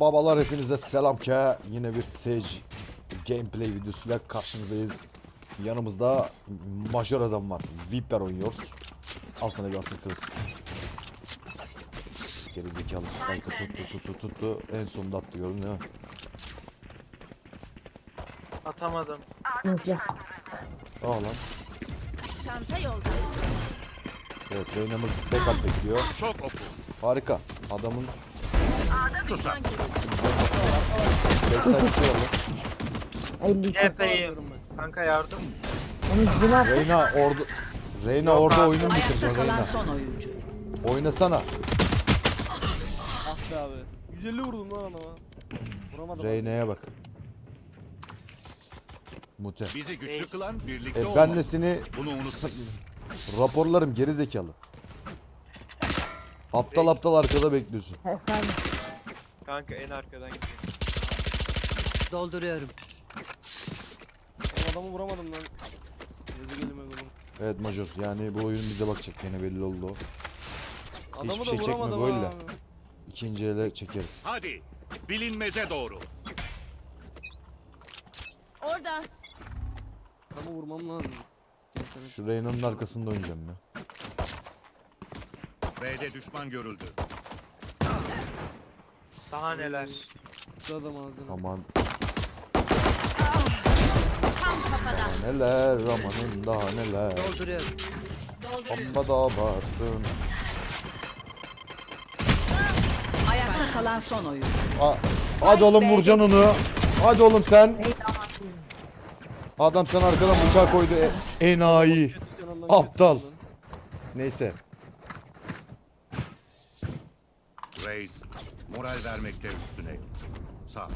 Babalar hepinize selam ki yine bir Sage gameplay videosuyla karşınızdayız. Yanımızda majör adam var. Viper oynuyor. Al sana bir asıl kız. Gerizekalı Spike'ı tuttu tuttu tuttu. En sonunda attı gördün değil mi? Atamadım. Bekle. Aa lan. Çanta yolda. Evet Reyna'mız backup bekliyor. Çok oku. Harika. Adamın Backside tutuyor lan. 52. Epeyim. Kanka yardım. Onun at. Reyna orada Reyna Yok orada abi. oyunu bitirecek Reyna. son oyuncu. Oynasana. Ah be abi. 150 vurdum lan adama. Vuramadım. Reyna'ya bak. Mute. Bizi güçlü Reis. kılan birlikte E, olmak. ben de seni Bunu unutma. raporlarım geri zekalı. Aptal aptal arkada bekliyorsun. Efendim. Kanka en arkadan gidiyor. Dolduruyorum. Oğlum adamı vuramadım lan. Yazı gelime oğlum. Evet Major yani bu oyun bize bakacak yine belli oldu o. Adamı Hiçbir da şey çekme vuramadım böyle. abi. İkinci ele çekeriz. Hadi. Bilinmeze doğru. Orada. Adamı vurmam lazım. Gelsene. Şu Reyna'nın arkasında oynayacağım ya. B'de düşman görüldü. Daha neler. Adam ağzına. Aman Tam kafada. neler amanın daha neler. Dolduruyorum. Amma da abarttın. Ayakta kalan son oyuncu. Ha, hadi oğlum vuracaksın onu. Hadi oğlum sen. Adam sen arkadan bıçağı koydu. E, enayi. Aptal. Neyse. Reis. Moral vermekte üstüne. Sağ.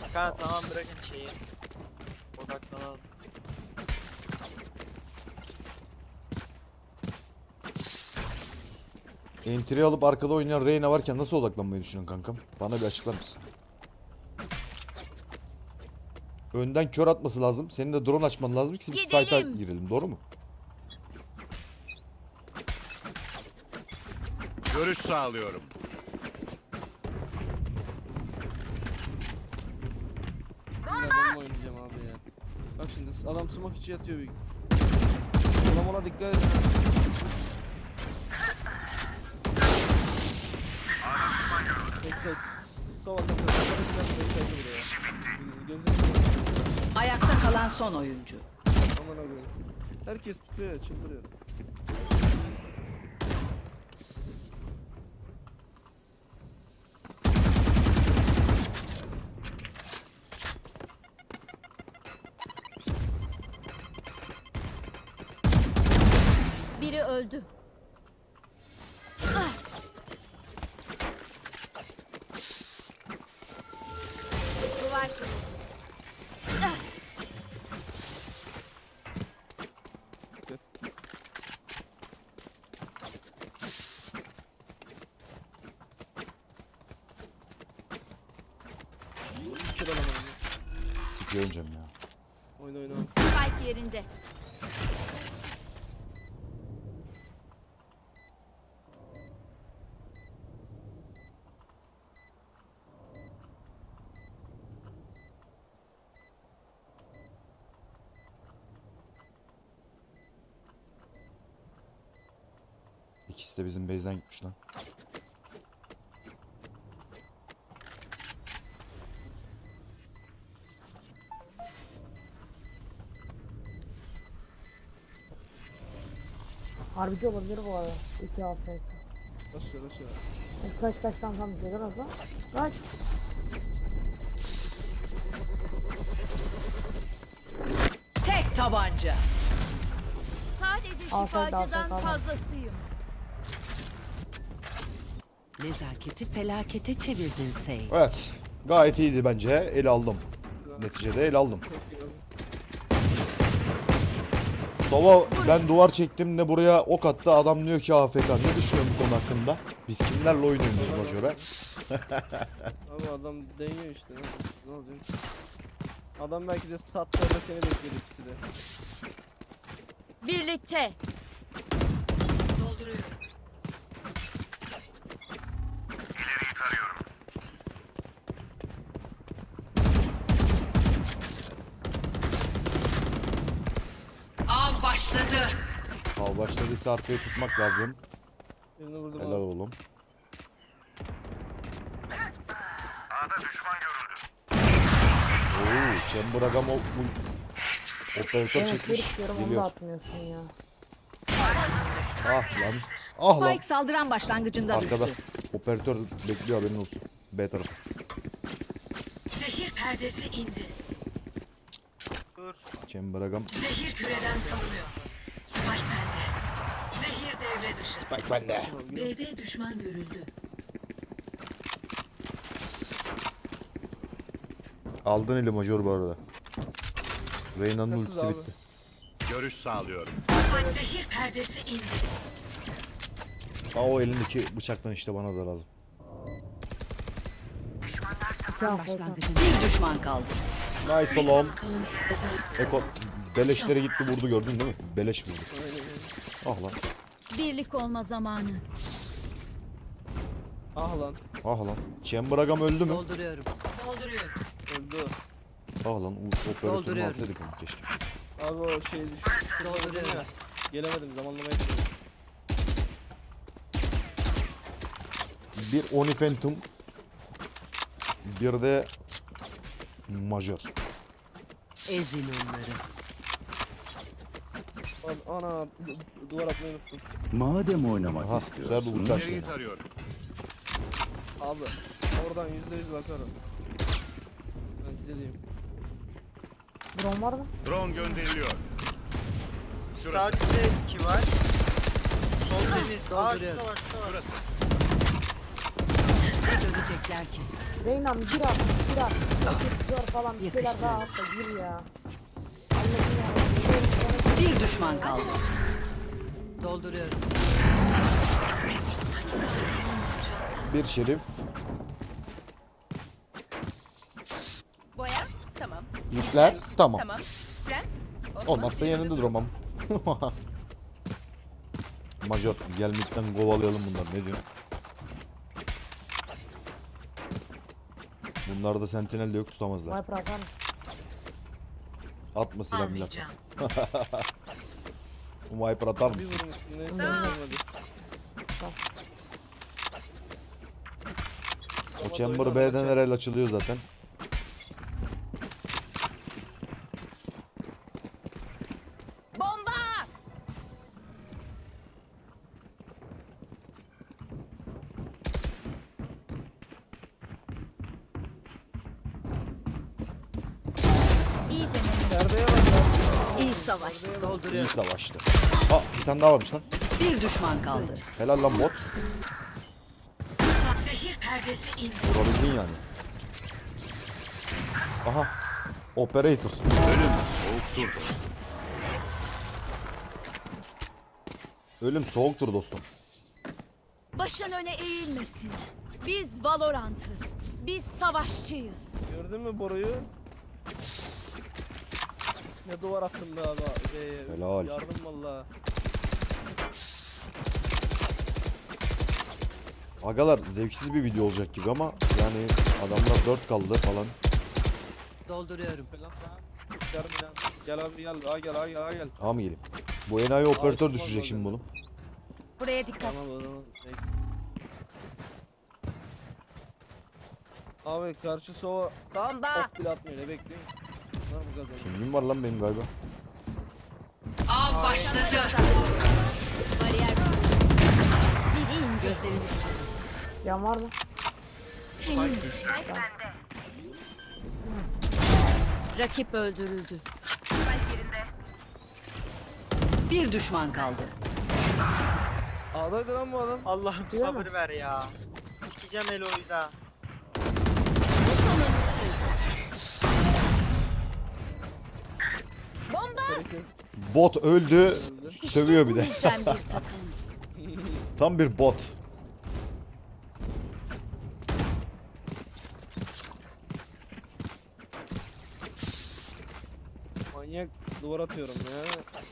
Kanka tamam bırakın şeyi. Odaklanalım. Entry alıp arkada oynayan Reyna varken nasıl odaklanmayı düşünüyorsun kankam? Bana bir açıklar mısın? Önden kör atması lazım. Senin de drone açman lazım ki biz Gidelim. site'a girelim. Doğru mu? Görüş sağlıyorum. Bir adamla oynayacağım abi ya. Bak şimdi adam smoke içi yatıyor büyük. Adam ona dikkat et. Backside. Sol atak. Backside vuruyor. Gözünü Ayakta kalan son oyuncu. Aman abi. Herkes tutuyor ya çıldırıyor. Adam oynuyor. Sikiyor oynayacağım ya. Oyna oyna. Spike yerinde. İkisi de bizim base'den gitmiş lan. Harbici olabilir bu arada. 2 6 Aşağı aşağı. Kaç kaç tam tam az lan. Kaç. Tek tabanca. Sadece şifacıdan fazlasıyım. Nezaketi felakete çevirdin Sey. Evet. Gayet iyiydi bence. El aldım. Neticede el aldım. Sova ben duvar çektim de buraya ok attı. Adam diyor ki AFK. Ne düşünüyorsun bu konu hakkında? Biz kimlerle oyun oynuyoruz Major'a? Abi adam deniyor işte. Ne, olacak? Adam belki de sattığında seni bekledi ikisi de. Birlikte. Başladıysa arkayı tutmak lazım. Birini vurdum Helal abi. oğlum. Oo, Chamber Agam o bu operatör Ben çekmiş. istiyorum onu da Geliyor. atmıyorsun ya. Ah lan. Ah lan. Spike saldıran başlangıcında Arkada. düştü. Operatör bekliyor haberin olsun. B tarafı. Zehir perdesi indi. Dur. Chamber Agam. Zehir küreden salınıyor. Spike bende. Dışı. Spike bende. B'de düşman görüldü. Aldın eli major bu arada. Reyna'nın Nasıl ultisi abi? bitti. Görüş sağlıyorum. Zehir perdesi indi. Aa o elindeki bıçaktan işte bana da lazım. Bir düşman kaldı. Nice oğlum. Eko beleşlere gitti vurdu gördün değil mi? Beleş vurdu. Ah lan. Birlik olma zamanı. Ah lan. Ah lan. Chamber Agam öldü mü? Dolduruyorum. Dolduruyorum. Öldü. Ah lan. u- Operatörünü Dolduruyorum. alsaydık onu keşke. Abi o şey düştü. Dolduruyorum. Ya, Gelemedim zamanlamaya çalışıyorum. Bir Oni Phantom. Bir de Major. Ezin onları. An- Ana du- du- duvar atmayı unuttum. Madem oynamak Aha güzel bir istiyorsun. ulti açtı. İleriyi tarıyorum. Abi oradan yüzde yüz bakarım. Ben size diyeyim. Drone var mı? Drone gönderiliyor. Şurası. Sadece iki var. Sol deniz. Aa Dolduruyorum. şurada var şurada var. Şurası. Ne görecekler ki? Reyna'm gir at, gir at. Gir falan bir şeyler Yakıştı. daha at da gir ya. Düşman kaldı. Dolduruyorum. Bir şerif. Boya. Tamam. Yükler. Tamam. Tamam. Fren. Olmazsa yanında duramam. Major gelmekten kovalayalım bunlar ne diyorsun? Bunlarda sentinel de yok tutamazlar. Atma silah milah. Viper atar Bir mısın? vurmuştum neyse olmadı. O chamber B'den herhal açılıyor zaten. Ya. İyi savaş. İyi Dolduruyorum. savaştı. Aa bir tane daha varmış lan. Bir düşman kaldı. Helal lan bot. Zehir perdesi indi. Vurabildin yani. Aha. Operator. Ölüm soğuktur dostum. Ölüm soğuktur dostum. Başın öne eğilmesin. Biz Valorant'ız. Biz savaşçıyız. Gördün mü boruyu? Ne duvar attım be abi. Ee, Helal. Yardım valla. Agalar zevksiz bir video olacak gibi ama yani adamlar 4 kaldı falan. Dolduruyorum. Falan Yardım ya. Gel abi gel. Aa gel aa gel aa gel. Mı geleyim? Bu enayi operatör tamam, düşecek şimdi oğlum. Buraya dikkat. Tamam o zaman. Abi karşı sova Bomba. ok bile atmıyor ne bekleyin. Var mı? Kimliğim var lan benim galiba. Av başladı. Bariyer. Biri. Gözlerini Yan var mı? Senin için. Rakip öldürüldü. Bir düşman kaldı. A'daydı lan bu adam. Allah'ım Değil mi? sabır ver ya. Sikeceğim Elo'yu da. Bot öldü. Sövüyor bir de. bir takımız. Tam bir bot. Manyak duvar atıyorum ya.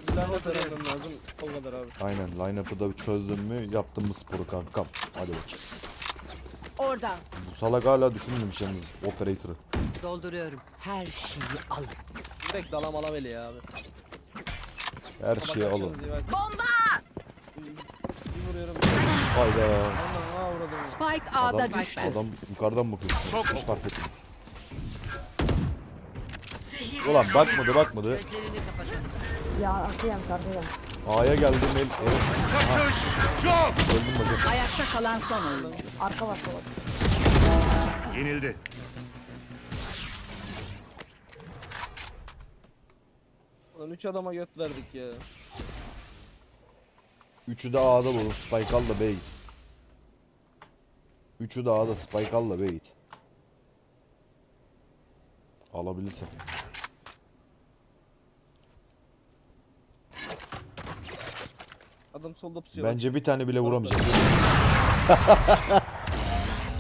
Bir lanet öğrenmem lazım. O kadar abi. Aynen line-up'ı da çözdün mü yaptın mı sporu kankam. Hadi bakayım. Orada. Bu salak hala düşünmemiş yalnız operator'ı. Dolduruyorum. Her şeyi alın. Direkt dalam alameli ya abi. Her şeyi alın. Bomba! Bir vuruyorum. Hayda. Aman ha vurdum. Spike A'da Adam, düştü. adam yukarıdan bakıyor. Çok Hiç fark ettim. Ulan bakmadı bakmadı. Ya asıyım kardeşim. A'ya geldim el. Kaçış yok. Öldüm hocam. Ayakta kalan son oyuncu. Arka var sola. Yenildi. 3 adama göt verdik ya. Üçü de A'da bulun. Spike al da B'ye git. Üçü de A'da Spike al da B'ye git. Alabilirsen. Adam solda pusuyor. Bence bir tane bile vuramayacak.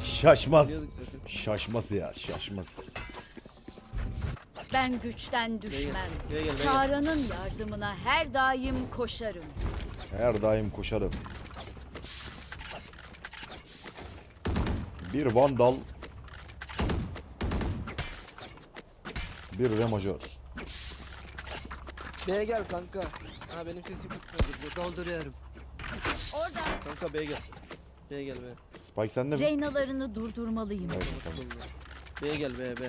Şaşmaz. Şaşmaz ya şaşmaz. Ben güçten düşmem. Gel gel, gel. Çağrı'nın yardımına her daim koşarım. Her daim koşarım. Bir vandal. Bir re majör. B'ye gel kanka. Ha benim sesim gitmedi. Dolduruyorum. Orada. Kanka B'ye gel. B'ye gel B. Spike sende mi? Reynalarını durdurmalıyım. Evet, tamam. B'ye gel B B.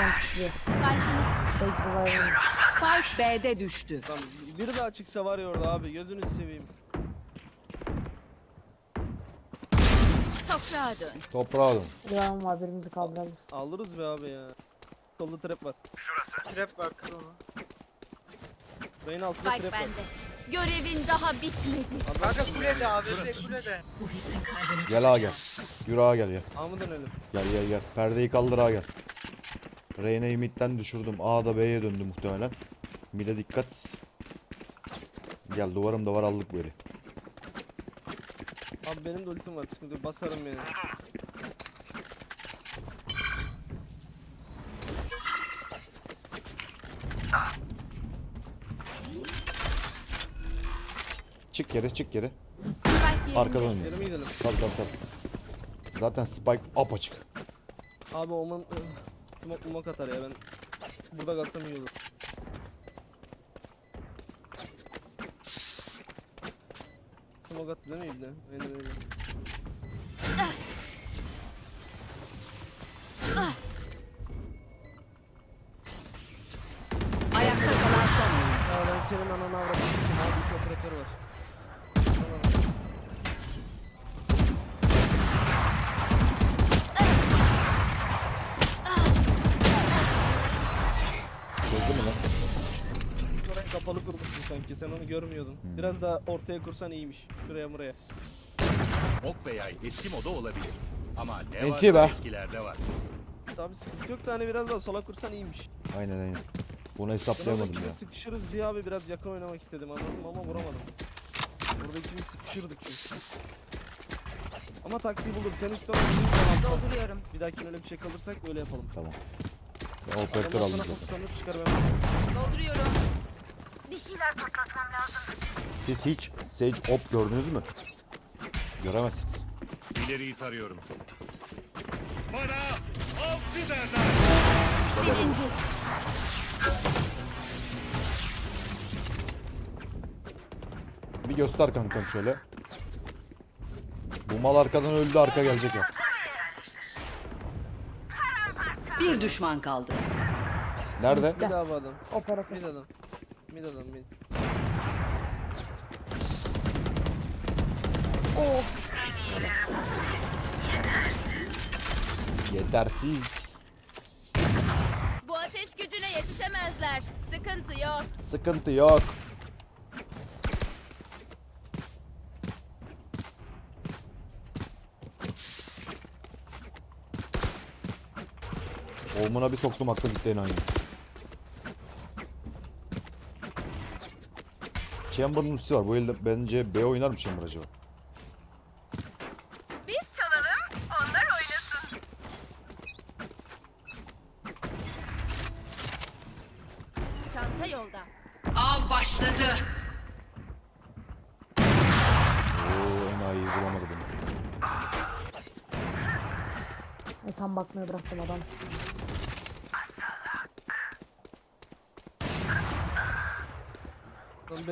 Sen tutuyor. Şey. Spike B'de düştü. Tamam biri daha çıksa var ya orada abi gözünü seveyim. Toprağa dön. Toprağa dön. Silahım var birimizi kaldırabiliriz. Alırız be abi ya. Solda trap var. Trap var kır onu. Altında Spike trap var. bende. Görevin daha bitmedi. Adam Kanka kulede abi. Kulede. bu hissin kalbini Gel A gel. Yürü A gel gel. A mı dönelim? Gel gel gel. Perdeyi kaldır A gel. Reyna'yı midden düşürdüm. A da B'ye döndü muhtemelen. Mid'e dikkat. Gel duvarım da var aldık böyle. Abi benim de ultim var sıkıntı yok basarım beni. Çık geri çık geri. Arkadan oynuyor. Geri mi gidelim? Tabii tabii tabii. Zaten Spike apaçık. Abi oman Smoke mumak atar ya ben burada kalsam iyi olur. Smoke attı değil mi İbni? Aynen öyle. Ayakta sen onu görmüyordun. Biraz daha ortaya kursan iyiymiş. Şuraya buraya. Ok ve yay eski moda olabilir. Ama ne Enti varsa be. eskilerde var. Abi sıkıntı yok da hani biraz daha sola kursan iyiymiş. Aynen aynen. Bunu Ben orada hesaplayamadım ikimiz ya. sıkışırız diye abi biraz yakın oynamak istedim anladın mı ama vuramadım. Burada ikimiz sıkışırdık çünkü. Ama taktiği buldum. Sen üstten Dolduruyorum. bir dahakine öyle bir şey kalırsak öyle yapalım. Tamam. Operatör Ondan aldım sonra zaten. Pozisyonu çıkar ben. Dolduruyorum. Siz hiç Sage Op gördünüz mü? Göremezsiniz. İleriyi tarıyorum. Bana avcı derler. Silindi. Bir göster kankam şöyle. Bu mal arkadan öldü arka gelecek ya. Bir düşman kaldı. Nerede? Bir daha bu adam. Operatör. Mid adam. Mid adam mid. Yetersiz. Bu ateş gücüne yetişemezler. Sıkıntı yok. Sıkıntı yok. Oğlumuna bir soktum aklı gitti enayi. Chamber'ın ultisi var. Bu elde bence B oynar mı Chamber acaba?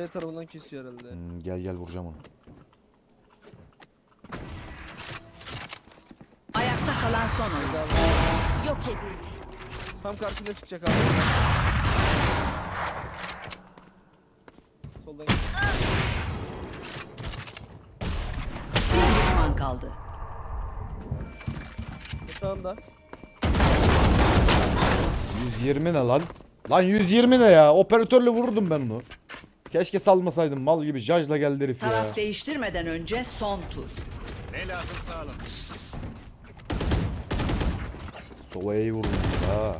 B tarafından kesiyor herhalde. Hmm, gel gel vuracağım onu. Ayakta kalan son oyun. Yok edildi. Tam karşında çıkacak abi. Soldan gel. Bir düşman kaldı. Sağında. 120 ne lan? Lan 120 ne ya? Operatörle vururdum ben onu. Keşke salmasaydım mal gibi jajla geldi herif ya. Taraf değiştirmeden önce son tur. Ne lazımsa alın. Sova'ya iyi vurdum ha.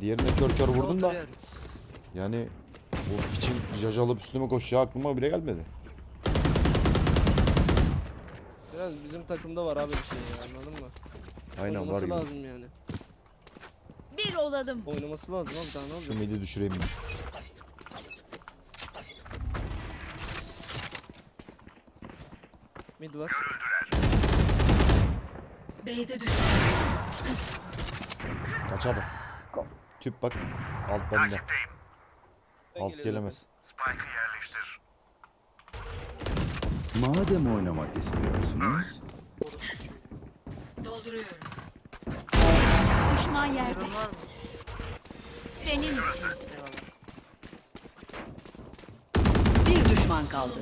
Diğerine kör kör vurdum da. Yani o piçin jaj alıp üstüme koşacağı aklıma bile gelmedi. Biraz bizim takımda var abi bir şey ya anladın mı? Aynen var Oynaması gibi. lazım yani. Bir olalım. Oynaması lazım abi daha ne olacak? Şu midi düşüreyim. Mid var. B'de düşman. Kaç abi? Tüp bak. Alt bende. Ben Alt geliyorum. gelemez. Madem oynamak istiyorsunuz, Dolduruyorum. Düşman yerde. Ürün var mı? Senin için. Bir düşman kaldı.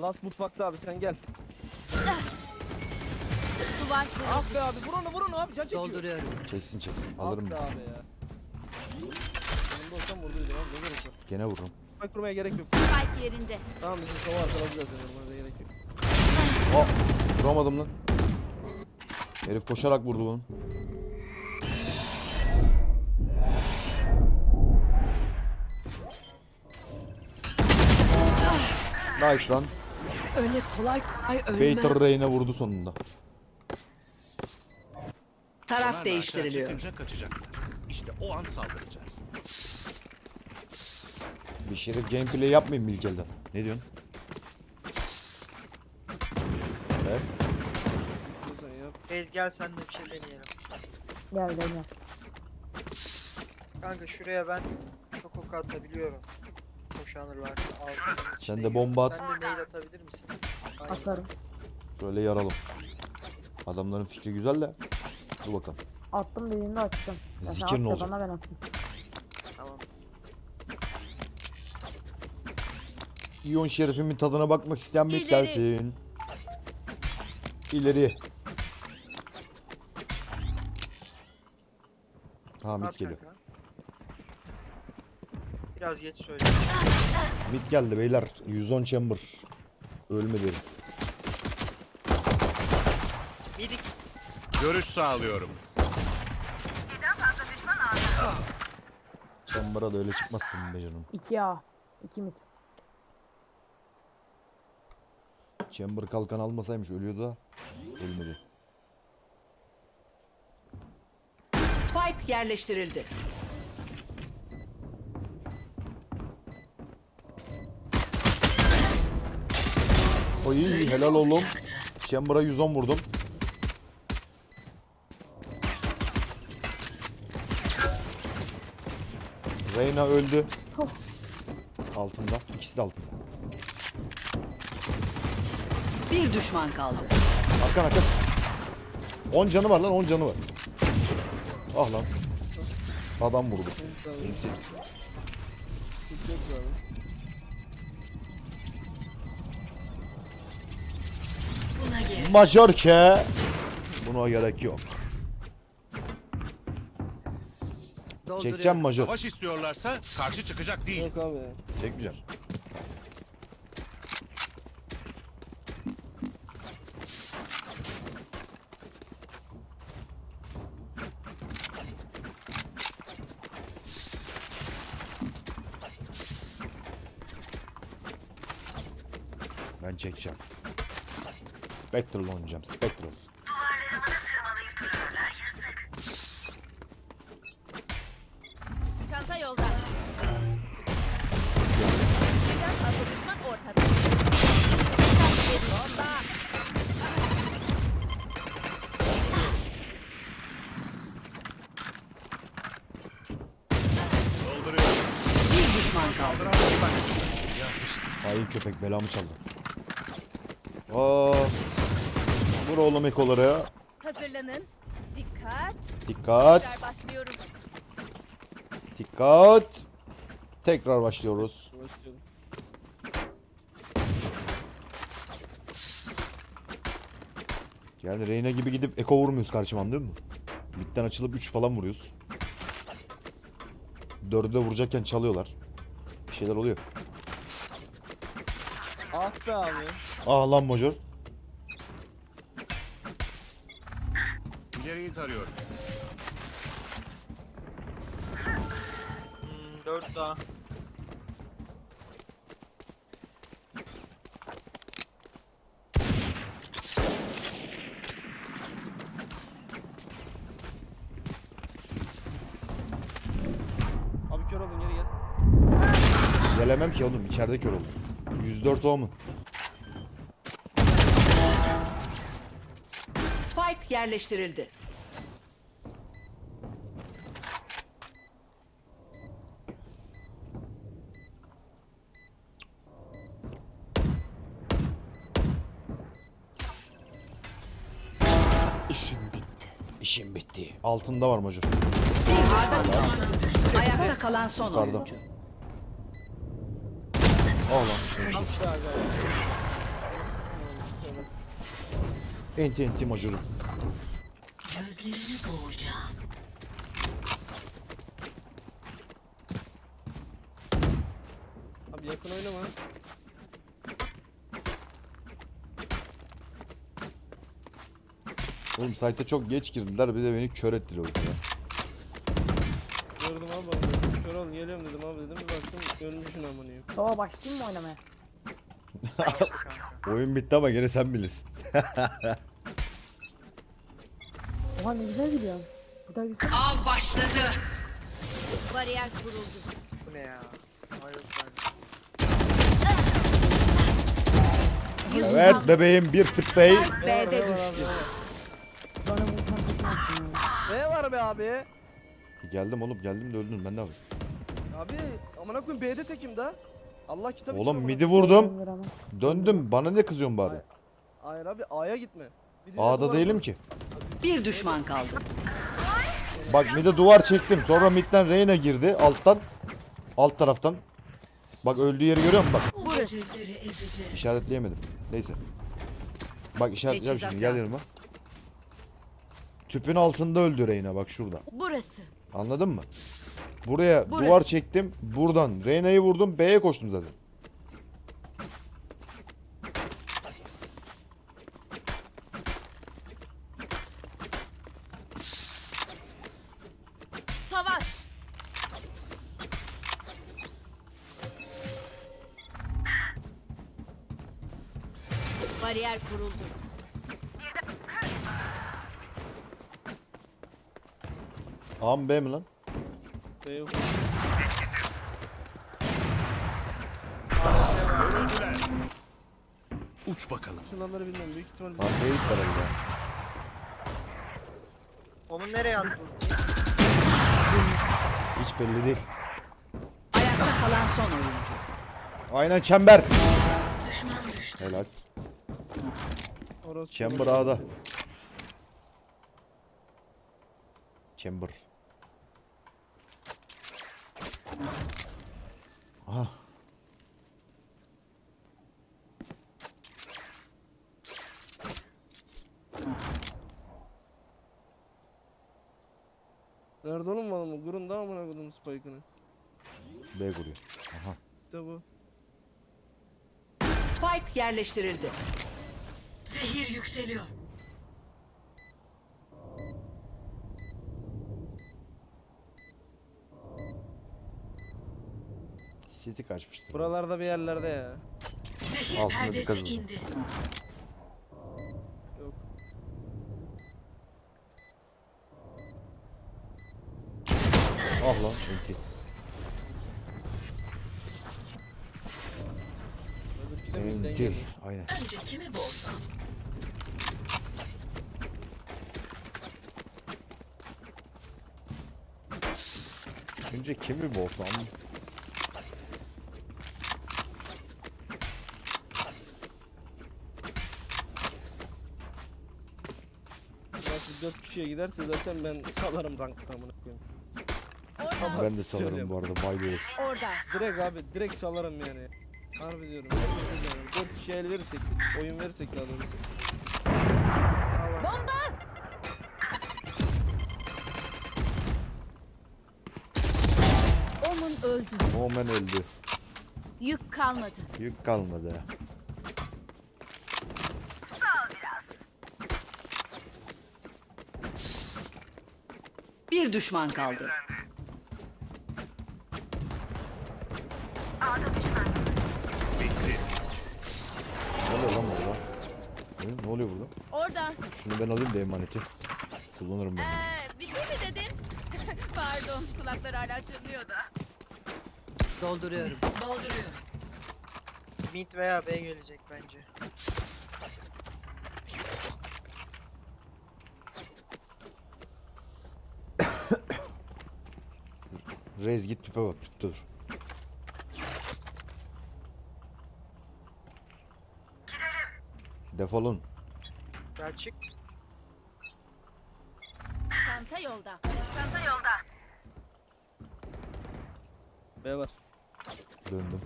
Last mutfakta abi sen gel. Duvar Ah be abi vur onu vur onu abi can çekiyor. Dolduruyorum. Çeksin çeksin. Ah Alırım be ben. abi ya. Yanımda olsam vurduydum abi ne gerek var. Gene vururum. Bak kurmaya gerek yok. Spike yerinde. Tamam bizim sova arkalayacağız yani normalde gerek yok. Oh! Vuramadım lan. Herif koşarak vurdu bunu. Nice lan. Öyle kolay kolay ölmem. Bater Reyne vurdu sonunda. Taraf değiştiriliyor. İşte o an saldıracağız. Bir şerif gameplay yapmayayım Bilkel'den. Ne diyorsun? Evet. İstiyorsan yap. Reis gel sen de bir şey deneyelim. Gel gel. Kanka şuraya ben çok ok atabiliyorum. Koşanırlar. Sen de bomba at. Sen de nade atabilir misin? Aynen. Atarım. Şöyle yaralım. Adamların fikri güzel de. Dur bakalım. Attım dediğinde açtım. Ya sen Zikir at ne da olacak? Bana ben atayım. Tamam. İyon şerifimin tadına bakmak isteyen bir İleri. Ha mid geliyor. kanka. Biraz geç söyle. Mid geldi beyler. 110 chamber. Ölmedi herif. Midik. Görüş sağlıyorum. Chamber'a da öyle çıkmazsın be canım. 2 A. 2 mid. Chamber kalkan almasaymış ölüyordu da. Ölmedi. Spike yerleştirildi. Oy helal oğlum. Chamber'a 110 vurdum. Reyna öldü. Altında. İkisi de altında. Bir düşman kaldı. Arkan arkan. 10 canı var lan 10 canı var. Ah lan. Adam vurdu. Abi. Buna gel. Majörke. Buna gerek yok. Çekeceğim majör. Savaş istiyorlarsa karşı çıkacak değil. Yok abi. Çekmeyeceğim. çekeceğim. Spectral oynayacağım. Spectral. Çanta yolda. Birden fazla düşman ortada. Dikkat edin, Bomba. Dolduruyorum. Bir düşman kaldı. Hain köpek belamı çaldı. Vur oğlum ekoları. Hazırlanın. Dikkat. Dikkat. Tekrar başlıyoruz. Dikkat. Tekrar başlıyoruz. Başlayalım. Yani Reyna gibi gidip eko vurmuyoruz karşıma değil mi? Midden açılıp 3 falan vuruyoruz. Dördü de vuracakken çalıyorlar. Bir şeyler oluyor. Ah be abi. Ah lan Major. İleriyi tarıyorum. Hmm, 4 daha. Abi kör olun geri gel. Gelemem ki oğlum içeride kör oldum. 104 o yerleştirildi. İşin bitti. İşim bitti. Altında var Major. Ayakta kalan son Pardon. oyuncu. Lan. Enti enti Major'um. Gözlerini boğacağım. Abi yakın oynama. Oğlum site'e çok geç girdiler bir de beni kör ettiler orada ya. Gördüm abi bak. Kör olun geliyorum dedim abi dedim. Bir baktım ölmüşsün amanıyım. Baba başlayayım mı oynamaya? Oyun bitti ama gene sen bilirsin. Oha ne güzel gidiyor. Bu da güzel. Av başladı. Bariyer kuruldu. Bu ne ya? Hayır ben. Evet bebeğim bir sprey. B'de düştü. Bana tam tutmasın ya. Var be abi? Geldim oğlum geldim de öldün ben ne yapayım? Abi amına koyayım B'de tekim da. Allah kitabı Oğlum midi vurdum. Döndüm bana ne kızıyorsun bari? Hayır abi A'ya gitme. Bir de A'da değilim ki. Bir düşman kaldı. Bak mide duvar çektim. Sonra midden Reyna girdi alttan. Alt taraftan. Bak öldüğü yeri görüyor musun bak. Burası. İşaretleyemedim. Neyse. Bak işaretleyeceğim şimdi gel yanıma. Tüpün altında öldü Reyna bak şurada. Burası. Anladın mı? Buraya Burası. duvar çektim. Buradan Reyna'yı vurdum. B'ye koştum zaten. Kuruldu. A mı B mi lan? B yok. Görüldüler. Uç bakalım. Şunları bilmem büyük ihtimal. A B'ye gitti herhalde ya. Onu nereye attın? Hiç belli değil. Ayakta kalan son oyuncu. Aynen çember. Helal. Orası Chamber A'da. Chamber. Aha. Nerede oğlum var mı? Gurun da amına koydum spike'ını. B kuruyor. Aha. İşte bu. Spike yerleştirildi. Zehir yükseliyor. City kaçmıştır. Buralarda bir yerlerde ya. Zehir Altına perdesi dikkat edin. indi. Yok. Ah lan enti. Öbürkü de midden Enti. geldi. Aynen. Önce kimi boğsam? önce kimi bozsam? Nasıl 4 kişiye giderse zaten ben salarım rankta amına koyayım. Orada. Ben de sanırım bu arada bayılıyorum. Orada. Direkt abi direkt salarım yani. Harbi diyorum. Harbi diyorum. 4 kişiye el verirsek, oyun verirsek daha doğrusu. Bomba! Öldü. Omen öldü. Yük kalmadı. Yük kalmadı. Bir düşman kaldı. Bitti. Ne oluyor lan burada? Ne, ne oluyor burada? Orada. Şunu ben alayım da emaneti. Kullanırım ben. bunu. Ee, bir şey mi dedin? Pardon kulaklar hala çınlıyor da. Dolduruyorum. Dolduruyorum. Mid veya B gelecek bence. Rez git tüpe bak tüpte dur. Defolun. Gel çık. Çanta yolda. Çanta yolda. B var. Döndüm.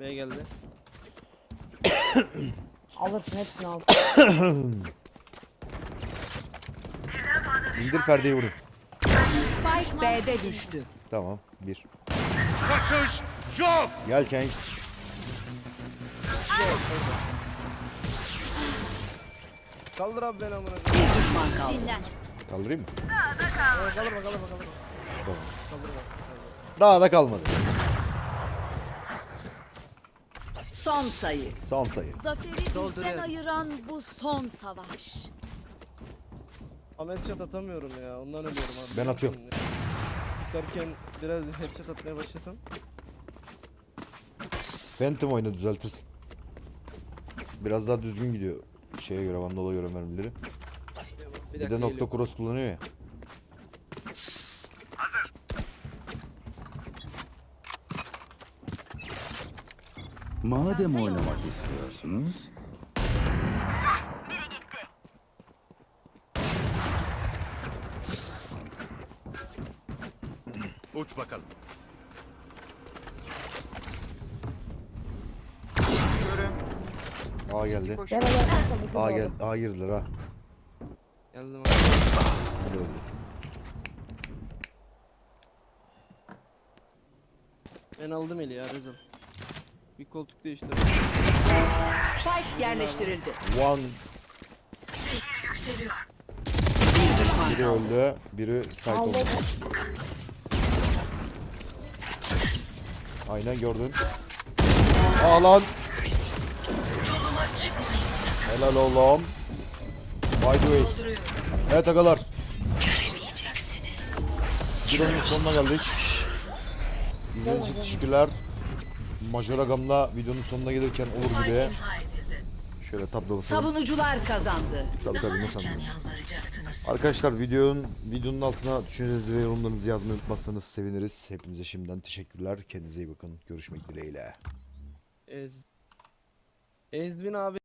B geldi. Alırsın hepsini al. İndir perdeyi vurun. Spike B'de düştü. Tamam. Bir. Kaçış yok. Gel Kanks. Kaldır abi beni amına Bir düşman kaldı. Dinlen. Kaldırayım mı? Kaldırma kaldırma kaldırma. Tamam. Kaldırma. Daha da kalmadı. Son sayı. Son sayı. Zaferi bizden Dolduruyorum. ayıran bu son savaş. Ama headshot atamıyorum ya. Ondan ölüyorum abi. Ben atıyorum. Çıkarken biraz headshot atmaya başlasam. Phantom oyunu düzeltirsin. Biraz daha düzgün gidiyor. Şeye göre, Vandal'a göre mermileri. Bir, Bir de nokta cross kullanıyor ya. Madem oynamak istiyorsunuz, Uç bakalım. A geldi. Koş. Gel gel. A gel. A girdiler ha. Geldim abi. Hadi öldü. Ben aldım eli ya Rezal. Bir koltuk değiştir. Spike yerleştirildi. One. Bir düşman Biri kaldı. öldü. Biri side oldu. Aynen gördün. Aa lan. Helal oğlum. By the way. Evet agalar. Videonun sonuna geldik. İzlediğiniz için teşekkürler. Major Agam'la videonun sonuna gelirken olur gibi. Şöyle tablo basalım. Savunucular kazandı. Tabii tabii ne sandınız? Arkadaşlar videonun videonun altına düşüncelerinizi ve yorumlarınızı yazmayı unutmazsanız seviniriz. Hepinize şimdiden teşekkürler. Kendinize iyi bakın. Görüşmek dileğiyle. Ez. Ezbin abi